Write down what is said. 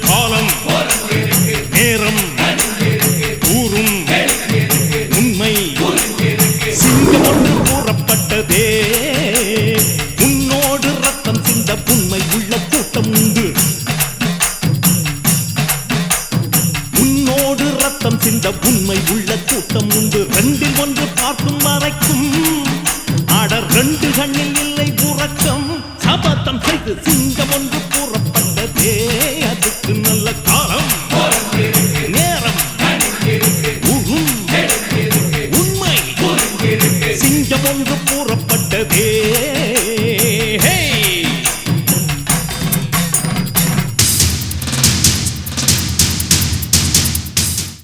காலம் நேரம் ஊரும் உண்மை சிங்கம் கூறப்பட்டதே உன்னோடு ரத்தம் சிந்த புண்மை உள்ள கூட்டம் உண்டு உன்னோடு ரத்தம் சிந்த புண்மை உள்ள கூட்டம் உண்டு ரெண்டில் ஒன்று பார்க்கும் மறைக்கும் ஆட ரெண்டு கண்ணில் இல்லை உறக்கம் சபத்தம் செய்து சிங்கம் ஒன்று வந்ததே அதுக்கு நல்ல காலம். நேரம். உண்மை. சிங்கம் ஒன்று கூறப்பட்டதே.